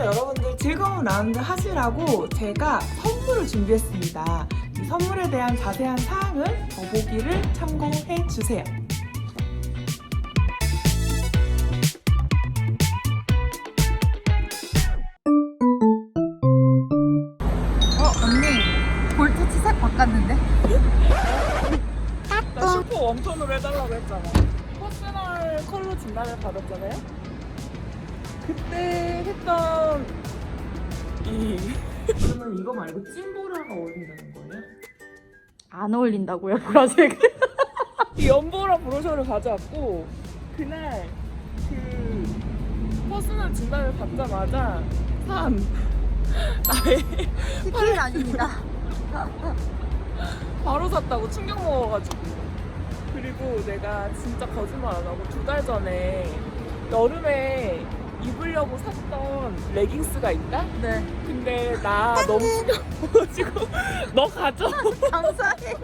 시청자 여러분들 즐거운 라운드 하시라고 제가 선물을 준비했습니다. 이 선물에 대한 자세한 사항은 더보기를 참고해 주세요. 어 언니 볼터치 색 바꿨는데? 나 슈퍼 웜톤으로 해달라고 했잖아. 퍼스널 컬러 진단을 받았잖아요. 그때 했던 이 그러면 이거 말고 찐보라가 어울린다는 거예요? 안 어울린다고요? 보라색 이 연보라 브로셔를 가져왔고 그날 그 퍼스널 진단을 받자마자 산 나의 PPL 아닙니다. 바로 샀다고 충격 먹어가지고. 그리고 내가 진짜 거짓말 안 하고 두 달 전에 여름에 입으려고 샀던 레깅스가 있다? 네. 근데 나 너무 먹어가지고 너 가져. 감사해요.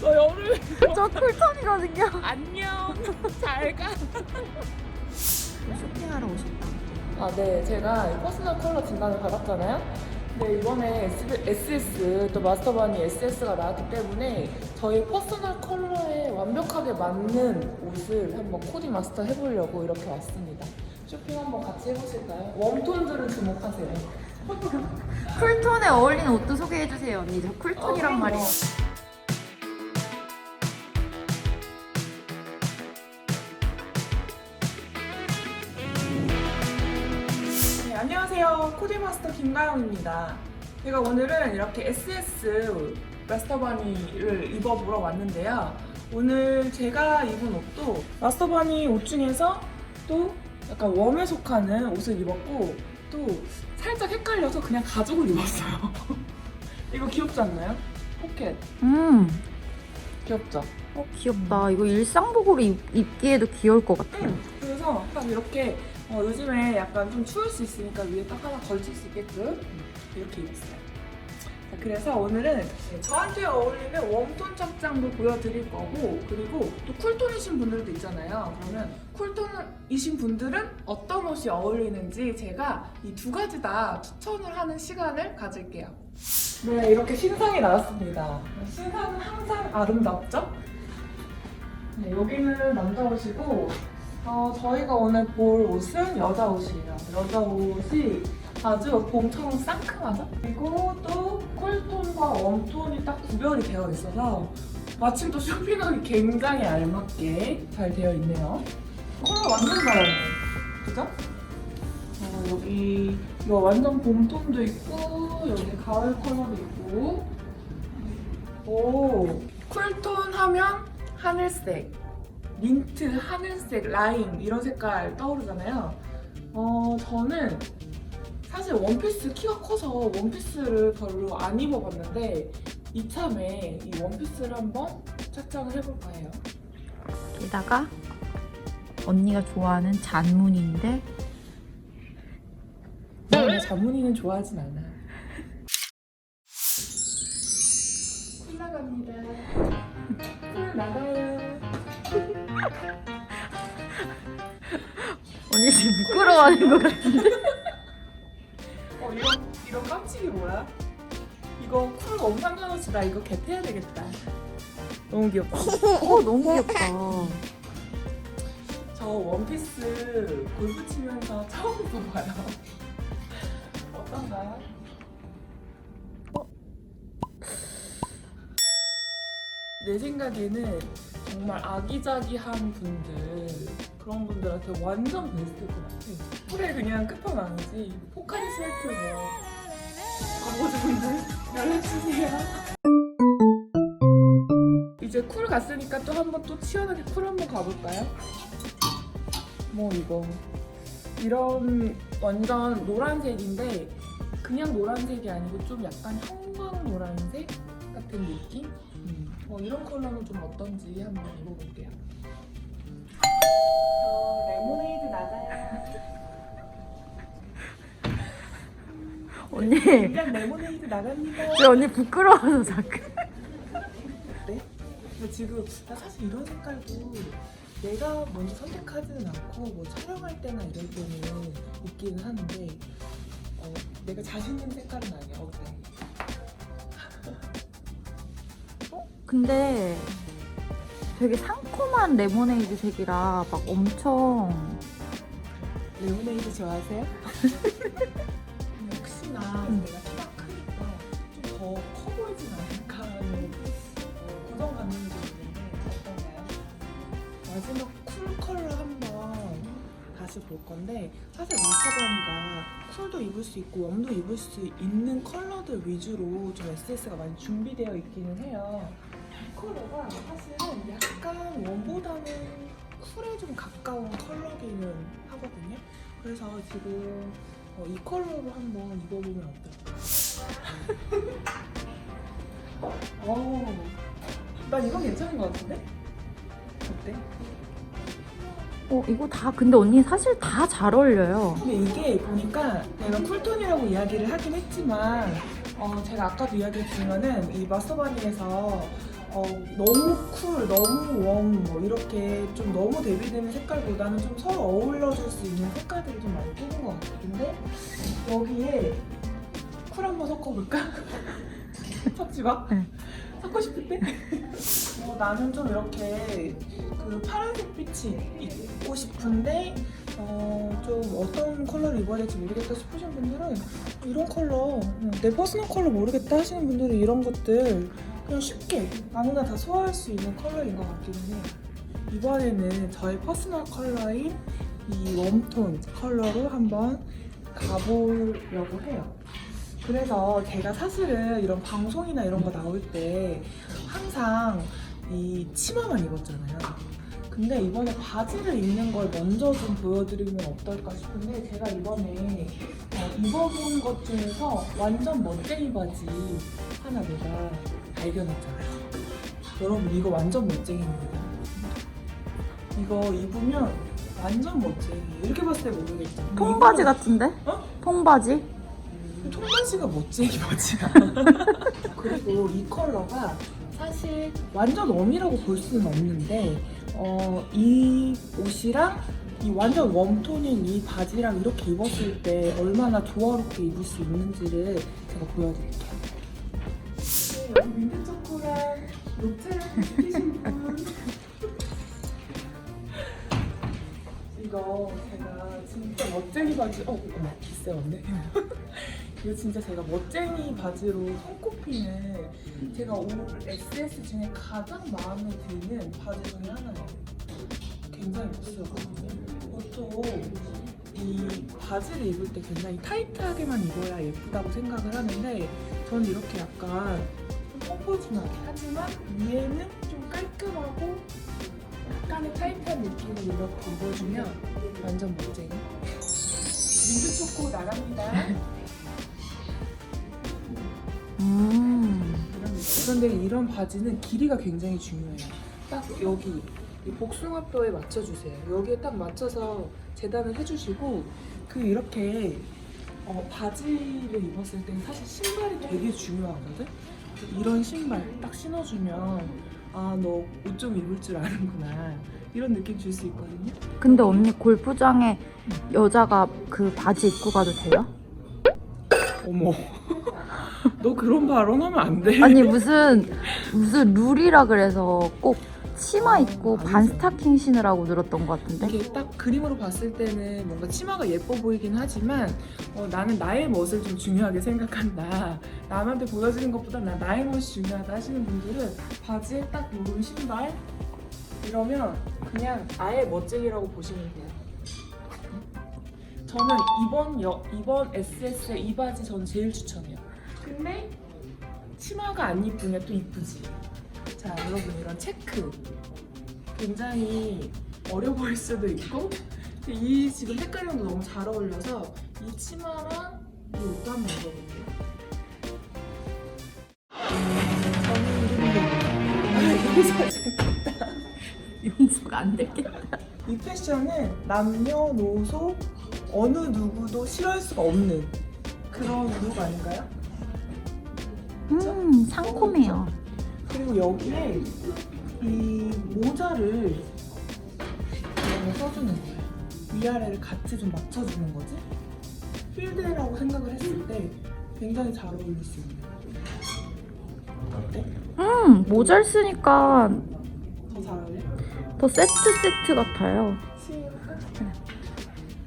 너 여름에 저 쿨톤이거든요. 안녕. 잘 가. 쇼핑하러 오셨다. 아, 네. 제가 이 퍼스널 컬러 진단을 받았잖아요. 근데 이번에 SS, 또 마스터바니 SS가 나왔기 때문에 저희 퍼스널 컬러에 완벽하게 맞는 옷을 한번 코디 마스터 해보려고 이렇게 왔습니다. 쇼핑 한번 같이 해보실까요? 웜톤들을 주목하세요. 쿨톤에 어울리는 옷도 소개해주세요 언니 저 어, 쿨톤이란 말이에요 네, 안녕하세요. 코디마스터 김가영입니다. 제가 오늘은 이렇게 SS 마스터바니를 입어보러 왔는데요. 오늘 제가 입은 옷도 마스터바니 옷 중에서 또 약간 웜에 속하는 옷을 입었고 또 살짝 헷갈려서 그냥 가죽을 입었어요. 이거 귀엽지 않나요? 포켓. 음 귀엽죠? 어, 귀엽다 이거 일상복으로 입, 입기에도 귀여울 것 같아요 응. 그래서 딱 이렇게 어, 요즘에 약간 좀 추울 수 있으니까 위에 딱 하나 걸칠 수 있게끔 이렇게 입었어요. 자, 그래서 오늘은 저한테 어울리는 웜톤 착장도 보여드릴 거고 그리고 또 쿨톤이신 분들도 있잖아요. 그러면 쿨톤이신 분들은 어떤 옷이 어울리는지 제가 이 두 가지 다 추천을 하는 시간을 가질게요. 네, 이렇게 신상이 나왔습니다. 신상은 항상 아름답죠? 네, 여기는 남자 옷이고 어, 저희가 오늘 볼 옷은 여자 옷이에요. 여자 옷이 아주 봄처럼 상큼하죠? 그리고 또 쿨톤과 웜톤이 딱 구별이 되어 있어서 마침 또 쇼핑하기 굉장히 알맞게 잘 되어 있네요. 컬러 완전 다양해요. 그죠? 어, 여기 이거 완전 봄톤도 있고 여기 가을 컬러도 있고 오 쿨톤 하면 하늘색 민트, 하늘색, 라임 이런 색깔 떠오르잖아요. 어, 저는 사실 원피스 키가 커서 원피스를 별로 안 입어봤는데 이참에 이 원피스를 한번 착장을 해볼까 해요. 게다가 언니가 좋아하는 잔무늬인데 원래 자문이는 좋아하진 않아. 쿨 나갑니다. 쿨 나가요. 언니 지금 부끄러워하는 것 같은데 어, 이런, 깜찍이 뭐야? 이거 쿨 상관없이 나 이거 겟해야 되겠다. 너무 귀엽다. 어 너무 귀엽다 저 원피스 골프 치면서 처음 입어봐요. 어떤가요? 내 생각에는 정말 아기자기한 분들 그런 분들한테 완전 베스트일 것 같아. 쿨에 그냥 끝판왕이지. 포카리 스웨트 뭐 바보분들 연락주세요. 이제 쿨 갔으니까 또 한번 또 시원하게 쿨 한번 가볼까요? 뭐 이거 이런 완전 노란색인데 그냥 노란색이 아니고 좀 약간 형광 노란색 같은 느낌? 어, 이런 컬러는 좀 어떤지 한번 입어볼게요. 언니 레모네이드 나갑니다. 저 언니 부끄러워서 자꾸 네? 근데 지금 나 사실 이런 색깔도 내가 먼저 선택하지는 않고 뭐 촬영할 때나 이럴 때는 입기는 하는데 어, 내가 자신 있는 색깔은 아니야. 어때? 근데 되게 상콤한 레모네이드 색이라 막 엄청 레모네이드 좋아하세요? 혹시나 음. 내가 키가 크니까 좀 더 커 보이진 않을까 하는 어, 고정관념이 좀 있는데 어떤가요? 마지막 쿨 컬러 한번 다시 볼 건데 사실 마스터바니가 쿨도 입을 수 있고 웜도 입을 수 있는 컬러들 위주로 좀 SS가 많이 준비되어 있기는 해요. 이 컬러가 사실은 약간 웜보다는 쿨에 좀 가까운 컬러기는 하거든요. 그래서 지금 어, 이 컬러로 한번 입어보면 어떨까? 오, 난 이건 괜찮은 것 같은데? 어때? 어 이거 다 근데 언니 사실 다 잘 어울려요. 근데 이게 보니까 내가 쿨톤이라고 이야기를 하긴 했지만 어, 제가 아까도 이야기했지만은 이 마스터바니에서 어, 너무 쿨, 너무 웜, 뭐 이렇게 좀 너무 대비되는 색깔보다는 좀 서로 어울려줄 수 있는 색깔들이 좀 많이 끼는 것 같아요. 근데 여기에 쿨 한번 섞어볼까? 섞지 마. 응. 섞고 싶을 때? 어, 나는 좀 이렇게 그 파란색 빛이 입고 싶은데 어, 좀 어떤 컬러를 입어야 될지 모르겠다 싶으신 분들은 이런 컬러 음, 내 퍼스널 컬러 모르겠다 하시는 분들은 이런 것들 그냥 쉽게 아무나 다 소화할 수 있는 컬러인 것 같기는 해요 이번에는 저의 퍼스널 컬러인 이 웜톤 컬러로 한번 가보려고 해요 그래서 제가 사실은 이런 방송이나 이런 거 나올 때 항상 이 치마만 입었잖아요. 근데 이번에 바지를 입는 걸 먼저 좀 보여드리면 어떨까 싶은데 제가 이번에 어, 입어본 것 중에서 완전 멋쟁이 바지 하나 내가 발견했잖아요. 여러분 이거 완전 멋쟁이입니다. 이거 입으면 완전 멋쟁이. 이렇게 봤을 때 모르겠죠. 통바지 이거는- 같은데? 어? 통바지? 통바지가 멋쟁이 바지야. 그리고 이 컬러가 사실 완전 웜이라고 볼 수는 없는데 어, 이 옷이랑 이 완전 웜톤인 이 바지랑 이렇게 입었을 때 얼마나 조화롭게 입을 수 있는지를 제가 보여드릴게요. 네, 여기 민트 초코랑 녹차랑 시키신 분. 이거 제가 진짜 멋쟁이 바지 어 어머 기세 왔네 이거 진짜 제가 멋쟁이 바지로 손꼽히는 제가 올 SS 중에 가장 마음에 드는 바지 중에 하나예요. 굉장히 멋스럽거든요. 보통 이 바지를 입을 때 굉장히 타이트하게만 입어야 예쁘다고 생각을 하는데 저는 이렇게 약간 좀 펑퍼짐하게 하지만 위에는 좀 깔끔하고 약간의 타이트한 느낌을 이렇게 입어주면 완전 멋쟁이. 민트 초코 나갑니다. 음. 이런 느낌. 그런데 이런 바지는 길이가 굉장히 중요해요. 딱 여기 이 복숭아뼈에 맞춰주세요. 여기에 딱 맞춰서 재단을 해주시고 그 이렇게 어, 바지를 입었을 때는 사실 신발이 되게 중요하거든. 이런 신발 딱 신어주면 아 너 옷 좀 입을 줄 아는구나 이런 느낌 줄 수 있거든요. 근데 언니 골프장에 여자가 그 바지 입고 가도 돼요? 어머, 너 그런 발언하면 안 돼. 아니 무슨 무슨 룰이라 그래서 꼭 치마 입고 아, 반 아니죠. 스타킹 신으라고 들었던 것 같은데. 이게 딱 그림으로 봤을 때는 뭔가 치마가 예뻐 보이긴 하지만 어, 나는 나의 멋을 좀 중요하게 생각한다. 남한테 보여지는 것보다 나 나의 멋이 중요하다 하시는 분들은 바지에 딱 요런 신발 이러면 그냥 아예 멋쟁이라고 보시면 돼요. 저는 이번 여, 이번 SS의 이 바지 저는 제일 추천해요. 근데 치마가 안 이쁘냐 또 이쁘지. 자 여러분 이런 체크 굉장히 어려 보일 수도 있고 이 지금 색깔이랑도 너무 잘 어울려서 이 치마랑 이 옷도 한번 입어볼게요. 저는 이렇게 용서가 안 됐겠다. 이 패션은 남녀노소 어느 누구도 싫어할 수가 없는 그런 룩 아닌가요? 음 상콤해요. 그리고 여기에 이 모자를 써주는 거야. 위아래를 같이 좀 맞춰주는 거지. 필드라고 생각을 했을 때 굉장히 잘 어울릴 수 있는. 어때? 음 모자를 쓰니까 더 잘 어울려? 더 세트 세트 같아요. 시울까?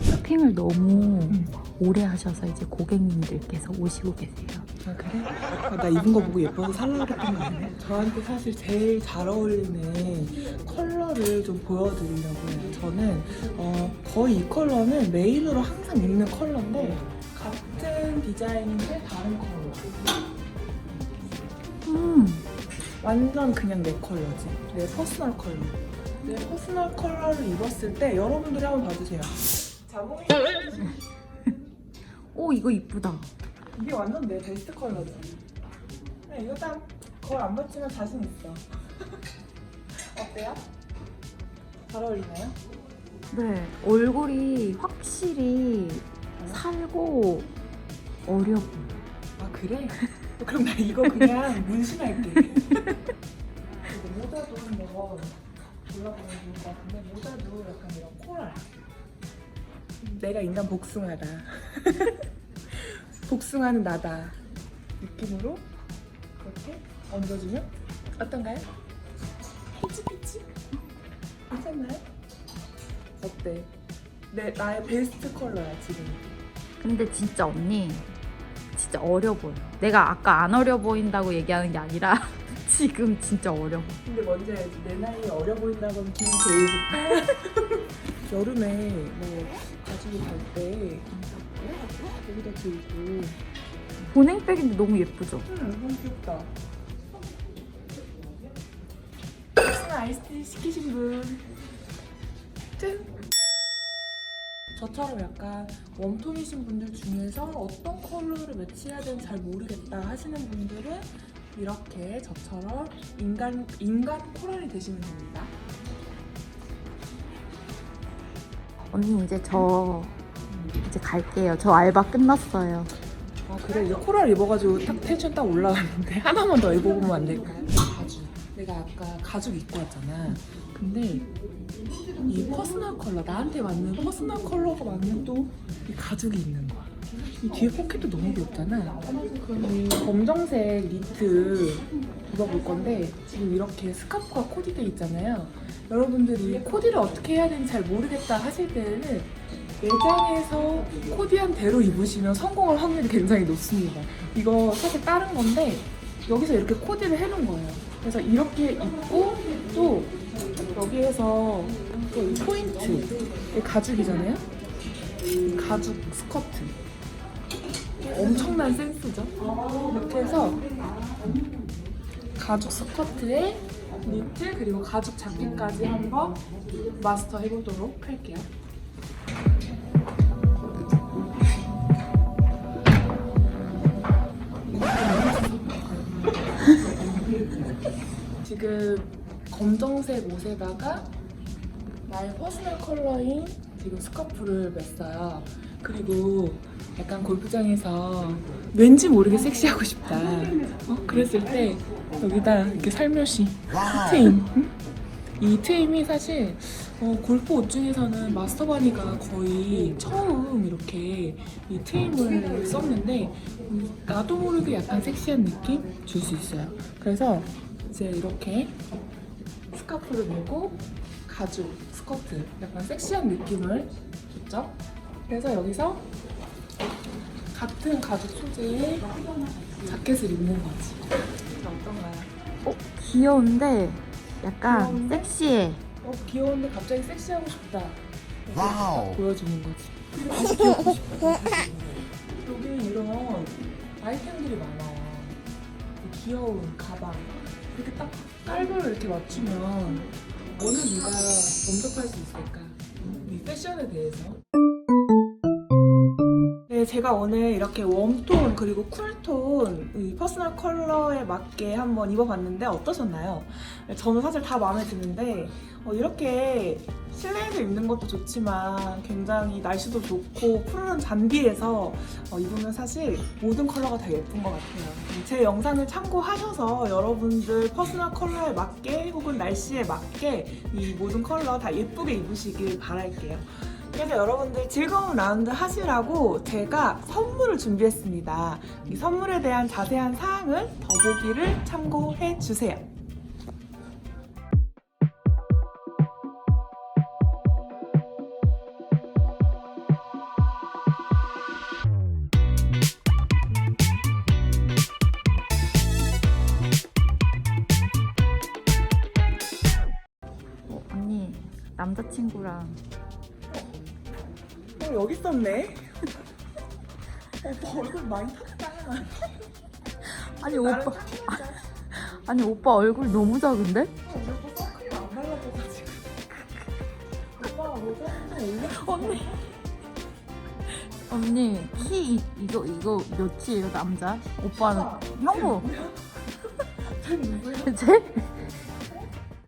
쇼핑을 너무 응. 오래 하셔서 이제 고객님들께서 오시고 계세요. 아 그래? 아, 나 입은 거 보고 예뻐서 살라 그랬던 거 아니야? 저한테 사실 제일 잘 어울리는 컬러를 좀 보여드리려고 해요. 저는 어, 거의 이 컬러는 메인으로 항상 입는 컬러인데 같은 디자인인데 다른 컬러. 음 완전 그냥 내 컬러지. 내 퍼스널 컬러. 내 퍼스널 컬러를 입었을 때 여러분들이 한번 봐주세요. 자몽이 오 이거 이쁘다. 이게 완전 내 베스트 컬러지. 그냥 이거 딱 거울 안 받치면 자신 있어. 어때요? 잘 어울리나요? 네 얼굴이 확실히 살고 어려 보여. 아 그래? 그럼 나 이거 그냥 문신할게. 이거 모자도 한번 골라보면 좋을 것 같은데 모자도 약간 이런 코랄. 내가 인간 복숭아다. 복숭아는 나다. 느낌으로 이렇게 얹어주면 어떤가요? 피치피치? 괜찮나요? 어때? 내 나의 베스트 컬러야 지금. 근데 진짜 언니 진짜 어려 보여. 내가 아까 안 어려 보인다고 얘기하는 게 아니라 지금 진짜 어려 보여. 근데 뭔지 알지? 내 나이에 어려 보인다고 하면 기분 제일 좋다. 여름에 뭐 가지고 갈때 여기다 들고 보냉백인데 너무 예쁘죠? 음 너무 귀엽다. 혹시나 아이스티 시키신 분 짠! 저처럼 약간 웜톤이신 분들 중에서 어떤 컬러를 매치해야 되는지 잘 모르겠다 하시는 분들은 이렇게 저처럼 인간 인간 코랄이 되시면 됩니다. 언니 이제 저 이제 갈게요. 저 알바 끝났어요. 아 그래 이거 코랄 입어가지고 딱 텐션 딱 올라가는데 하나만 더 입어보면 안 될까? 가죽 내가 아까 가죽 입고 왔잖아 근데 이 퍼스널 컬러 나한테 맞는 퍼스널 컬러가 맞는 또 이 가죽이 있는 거야 이 뒤에 포켓도 너무 귀엽잖아 이 검정색 니트 입어볼 건데 지금 이렇게 스카프가 코디돼 있잖아요 여러분들이 코디를 어떻게 해야 되는지 잘 모르겠다 하실 때는 매장에서 코디한 대로 입으시면 성공할 확률이 굉장히 높습니다. 이거 사실 다른 건데 여기서 이렇게 코디를 해놓은 거예요. 그래서 이렇게 입고 또 여기에서 또이 포인트 이 가죽이잖아요. 이 가죽 스커트 엄청난 센스죠. 이렇게 해서 가죽 스커트에 니트 그리고 가죽 자켓까지 한번 마스터 해보도록 할게요. 지금 검정색 옷에다가 나의 퍼스널 컬러인 지금 스카프를 맸어요. 그리고 약간 골프장에서 왠지 모르게 섹시하고 싶다. 어? 그랬을 때 여기다 이렇게 살며시 트임. 응? 이 트임이 사실 어, 골프 옷 중에서는 마스터바니가 거의 처음 이렇게 이 트임을 썼는데 음, 나도 모르게 약간 섹시한 느낌 줄 수 있어요. 그래서 이제 이렇게 스카프를 메고 가죽 스커트 약간 섹시한 느낌을 줬죠. 그래서 여기서 같은 가죽 소재의 자켓을 입는 거지. 어떤가요? 어 귀여운데 약간 귀여운데? 섹시해. 어 귀여운데 갑자기 섹시하고 싶다. 와우. 딱 보여주는 거지. 다시 귀엽고 싶다. 여기 이런 아이템들이 많아요. 이 귀여운 가방. 이렇게 딱 깔고를 이렇게 맞추면 어느 누가 범접할 수 있을까? 이 패션에 대해서. 네, 제가 오늘 이렇게 웜톤 그리고 쿨톤 이 퍼스널 컬러에 맞게 한번 입어봤는데 어떠셨나요? 저는 사실 다 마음에 드는데 어, 이렇게 실내에서 입는 것도 좋지만 굉장히 날씨도 좋고 푸르른 잔디에서 어, 입으면 사실 모든 컬러가 다 예쁜 것 같아요. 제 영상을 참고하셔서 여러분들 퍼스널 컬러에 맞게 혹은 날씨에 맞게 이 모든 컬러 다 예쁘게 입으시길 바랄게요. 그래서 여러분들 즐거운 라운드 하시라고 제가 선물을 준비했습니다. 이 선물에 대한 자세한 사항은 더보기를 참고해 주세요. 어, 언니 남자친구랑 어, 여기 있었네. 오빠 얼굴 많이 탔다. 아니 나름 오빠 탔는데. 아니 오빠 얼굴 너무 작은데? 어, 우리 오빠 선크림 안 발라줘가지고. 오빠 모자 한번 올려. 언니 언니 키 이- 이거 이거 몇이에요 남자? 오빠는 형부 쟤